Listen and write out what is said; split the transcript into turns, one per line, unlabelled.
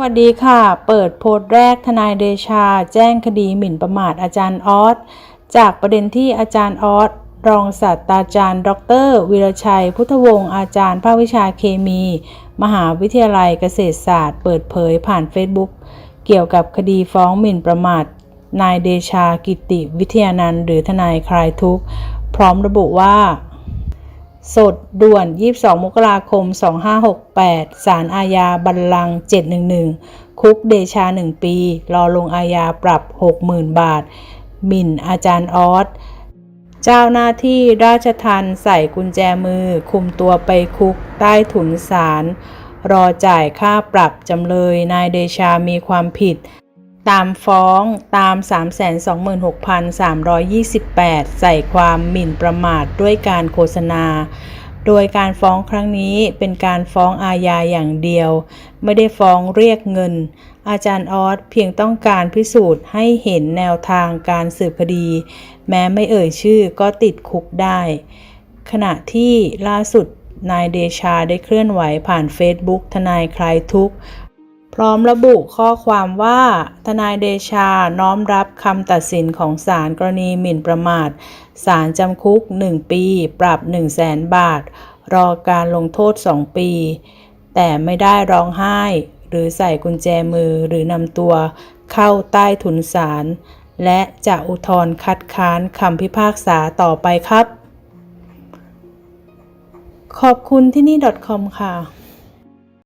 วัสดีค่ะ เปิดโพสต์แรกทนายเดชา แจ้งคดีหมิ่นประมาทอาจารย์ออสจากประเด็นที่อาจารย์ออสรองศาสตราจารย์ ดรวิรชัย พุทธวงศ์อาจารย์ภาควิชาเคมี มหาวิทยาลัยเกษตรศาสตร์ เปิดเผยผ่านเฟซบุ๊กเกี่ยวกับคดีฟ้องหมิ่นประมาท นายเดชากิติวิทยานันท์หรือทนายคลายทุกข์ พร้อมระบุว่า สดด่วน 22 มกราคม 2568 ศาลอาญาบัลลังก์711 คุกเดชา 1 ปี รอลงอาญาปรับ 60,000 บาท หมิ่นอาจารย์ออส เจ้าหน้าที่ราชทันใส่กุญแจมือ คุมตัวไปคุกใต้ถุนศาลรอจ่ายค่าปรับจำเลยนายเดชามีความผิด ตามฟ้องตาม 326,328 ใส่ความหมิ่นประมาทด้วยการโฆษณา โดยการฟ้องครั้งนี้เป็นการฟ้องอาญาอย่างเดียว ไม่ได้ฟ้องเรียกเงิน อาจารย์ออสเพียงต้องการพิสูจน์ให้เห็นแนวทางการสืบคดี แม้ไม่เอ่ยชื่อก็ติดคุกได้ ขณะที่ล่าสุดนายเดชาได้เคลื่อนไหวผ่านเฟซบุ๊กทนายคลายทุกข์ พร้อมระบุข้อความว่า ทนายเดชาน้อมรับคำตัดสินของศาลกรณีหมิ่นประมาทศาลจำคุก 1 ปี ปรับ 1 0 0 0 0แสนบาท รอการลงโทษ 2 ปี แต่ไม่ได้ร้องไห้ หรือใส่กุญแจมือหรือนำตัวเข้าใต้ถุนศาลและจะอุทธรณ์คัดค้านคำพิพากษาต่อไปครับ ขอบคุณที่นี่ .com ค่ะ